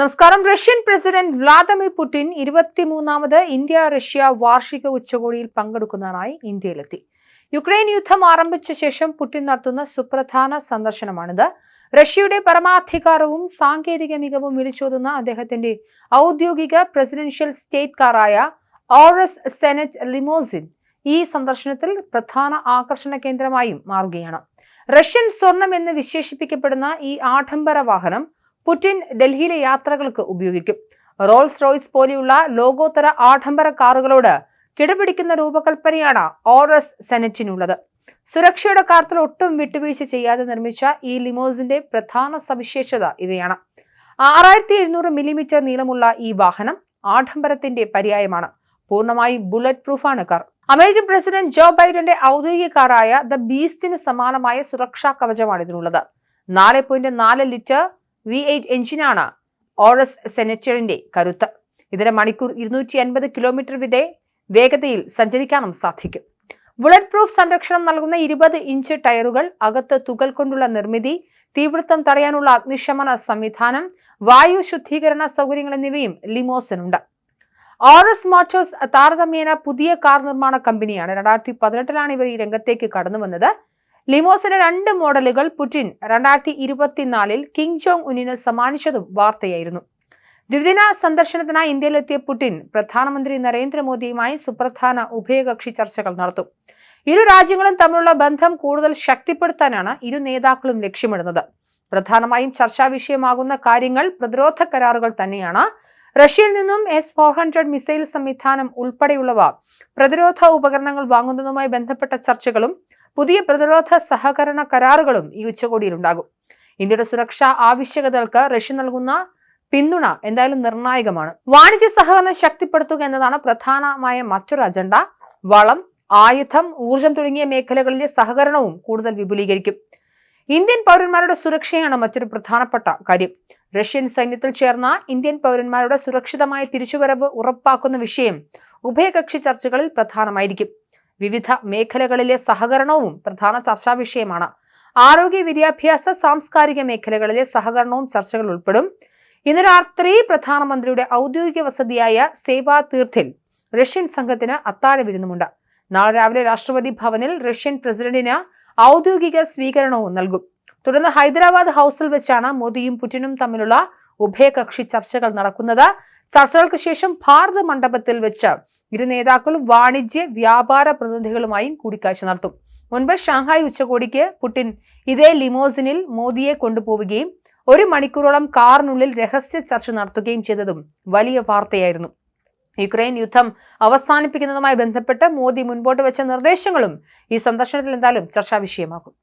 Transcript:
നമസ്കാരം. Russian president Vladimir Putin ഇരുപത്തിമൂന്നാമത് India Russia വാർഷിക ഉച്ചകോടിയിൽ പങ്കെടുക്കുന്നതിനായി ഇന്ത്യയിലെത്തി. യുക്രൈൻ യുദ്ധം ആരംഭിച്ച ശേഷം പുടിൻ നടത്തുന്ന സുപ്രധാന സന്ദർശനമാണിത്. റഷ്യയുടെ പരമാധികാരവും സാങ്കേതിക മികവും വിളിച്ചോതുന്ന അദ്ദേഹത്തിന്റെ ഔദ്യോഗിക പ്രസിഡൻഷ്യൽ സ്റ്റേറ്റ് കാറായ ഓറസ് സെനറ്റ് ലിമോസിൻ ഈ സന്ദർശനത്തിൽ പ്രധാന ആകർഷണ കേന്ദ്രമായും മാറുകയാണ്. റഷ്യൻ സ്വർണം എന്ന് വിശേഷിപ്പിക്കപ്പെടുന്ന ഈ ആഡംബര വാഹനം പുടിൻ ഡൽഹിയിലെ യാത്രകൾക്ക് ഉപയോഗിക്കും. റോൾസ് റോയ്സ് പോലെയുള്ള ലോകോത്തര ആഡംബര കാറുകളോട് കിടപിടിക്കുന്ന രൂപകൽപ്പനയാണ് ഓറസ് സെനറ്റിനുള്ളത്. സുരക്ഷയുടെ കാര്യത്തിൽ ഒട്ടും വിട്ടുവീഴ്ച ചെയ്യാതെ നിർമ്മിച്ച ഈ ലിമോസിന്റെ പ്രധാന സവിശേഷത ഇവയാണ്. ആറായിരത്തി എഴുന്നൂറ് മില്ലിമീറ്റർ നീളമുള്ള ഈ വാഹനം ആഡംബരത്തിന്റെ പര്യായമാണ്. പൂർണമായും ബുള്ളറ്റ് പ്രൂഫാണ് കാർ. അമേരിക്കൻ പ്രസിഡന്റ് ജോ ബൈഡന്റെ ഔദ്യോഗിക കാറായ ദ ബീസ്റ്റിന് സമാനമായ സുരക്ഷാ കവചമാണ് ഇതിനുള്ളത്. നാല് പോയിന്റ് നാല് ലിറ്റർ വി എയ്റ്റ് എഞ്ചിനാണ് ഓറസ് സെനറ്ററിന്റെ കരുത്ത്. ഇതിന് മണിക്കൂർ ഇരുന്നൂറ്റി അൻപത് കിലോമീറ്റർ വിതേ വേഗതയിൽ സഞ്ചരിക്കാനും സാധിക്കും. ബുള്ളറ്റ് പ്രൂഫ് സംരക്ഷണം നൽകുന്ന ഇരുപത് ഇഞ്ച് ടയറുകൾ അകത്ത് തുകൽ കൊണ്ടുള്ള നിർമ്മിതി തീപിടുത്തം തടയാനുള്ള അഗ്നിശമന സംവിധാനം വായു ശുദ്ധീകരണ സൗകര്യങ്ങൾ എന്നിവയും ലിമോസിനുണ്ട്. ഓറസ് മോട്ടോഴ്സ് താരതമ്യേന പുതിയ കാർ നിർമ്മാണ കമ്പനിയാണ്. രണ്ടായിരത്തി പതിനെട്ടിലാണ് ഇവർ ഈ രംഗത്തേക്ക് കടന്നു വന്നത് ലിമോസിന്റെ രണ്ട് മോഡലുകൾ പുടിൻ രണ്ടായിരത്തി ഇരുപത്തിനാലിൽ കിങ് ജോങ് ഉന്നിന് സമ്മാനിച്ചതും വാർത്തയായിരുന്നു. ദ്വിദിന സന്ദർശനത്തിനായി ഇന്ത്യയിലെത്തിയ പുടിൻ പ്രധാനമന്ത്രി നരേന്ദ്രമോദിയുമായി സുപ്രധാന ഉഭയകക്ഷി ചർച്ചകൾ നടത്തും. ഇരു രാജ്യങ്ങളും തമ്മിലുള്ള ബന്ധം കൂടുതൽ ശക്തിപ്പെടുത്താനാണ് ഇരു നേതാക്കളും ലക്ഷ്യമിടുന്നത്. പ്രധാനമായും ചർച്ചാ വിഷയമാകുന്ന കാര്യങ്ങൾ പ്രതിരോധ കരാറുകൾ തന്നെയാണ്. റഷ്യയിൽ നിന്നും എസ് ഫോർ ഹൺഡ്രഡ് മിസൈൽ സംവിധാനം ഉൾപ്പെടെയുള്ളവ പ്രതിരോധ ഉപകരണങ്ങൾ വാങ്ങുന്നതുമായി ബന്ധപ്പെട്ട ചർച്ചകളും പുതിയ പ്രതിരോധ സഹകരണ കരാറുകളും ഈ ഉച്ചകോടിയിൽ ഉണ്ടാകും ഇന്ത്യയുടെ സുരക്ഷാ ആവശ്യകതകൾക്ക് റഷ്യ നൽകുന്ന പിന്തുണ എന്തായാലും നിർണായകമാണ്. വാണിജ്യ സഹകരണം ശക്തിപ്പെടുത്തുക എന്നതാണ് പ്രധാനമായ മറ്റൊരു അജണ്ട. വളം ആയുധം ഊർജം തുടങ്ങിയ മേഖലകളിലെ സഹകരണവും കൂടുതൽ വിപുലീകരിക്കും. ഇന്ത്യൻ പൗരന്മാരുടെ സുരക്ഷയാണ് മറ്റൊരു പ്രധാനപ്പെട്ട കാര്യം. റഷ്യൻ സൈന്യത്തിൽ ചേർന്ന ഇന്ത്യൻ പൗരന്മാരുടെ സുരക്ഷിതമായ തിരിച്ചുവരവ് ഉറപ്പാക്കുന്ന വിഷയം ഉഭയകക്ഷി ചർച്ചകളിൽ പ്രധാനമായിരിക്കും. വിവിധ മേഖലകളിലെ സഹകരണവും പ്രധാന ചർച്ചാ വിഷയമാണ്. ആരോഗ്യ വിദ്യാഭ്യാസ സാംസ്കാരിക മേഖലകളിലെ സഹകരണവും ചർച്ചകൾ ഉൾപ്പെടും. ഇന്ന് രാത്രി പ്രധാനമന്ത്രിയുടെ ഔദ്യോഗിക വസതിയായ സേവാ തീർത്ഥിൽ റഷ്യൻ സംഘത്തിന് അത്താഴ വിരുന്നുമുണ്ട്. നാളെ രാവിലെ രാഷ്ട്രപതി ഭവനിൽ റഷ്യൻ പ്രസിഡന്റിന് ഔദ്യോഗിക സ്വീകരണവും നൽകും. തുടർന്ന് ഹൈദരാബാദ് ഹൌസിൽ വെച്ചാണ് മോദിയും പുടിനും തമ്മിലുള്ള ഉഭയകക്ഷി ചർച്ചകൾ നടക്കുന്നത്. ചർച്ചകൾക്ക് ശേഷം ഭാരത മണ്ഡപത്തിൽ വെച്ച് ഇരു നേതാക്കളും വാണിജ്യ വ്യാപാര പ്രതിനിധികളുമായും കൂടിക്കാഴ്ച നടത്തും. മുൻപ് ഷാങ്ഹായ് ഉച്ചകോടിക്ക് പുടിൻ ഇതേ ലിമോസിനിൽ മോദിയെ കൊണ്ടുപോവുകയും ഒരു മണിക്കൂറോളം കാറിനുള്ളിൽ രഹസ്യ ചർച്ച നടത്തുകയും ചെയ്തതും വലിയ വാർത്തയായിരുന്നു. യുക്രൈൻ യുദ്ധം അവസാനിപ്പിക്കുന്നതുമായി ബന്ധപ്പെട്ട് മോദി മുൻപോട്ട് വെച്ച നിർദ്ദേശങ്ങളും ഈ സന്ദർശനത്തിൽ എന്തായാലും ചർച്ചാ വിഷയമാകും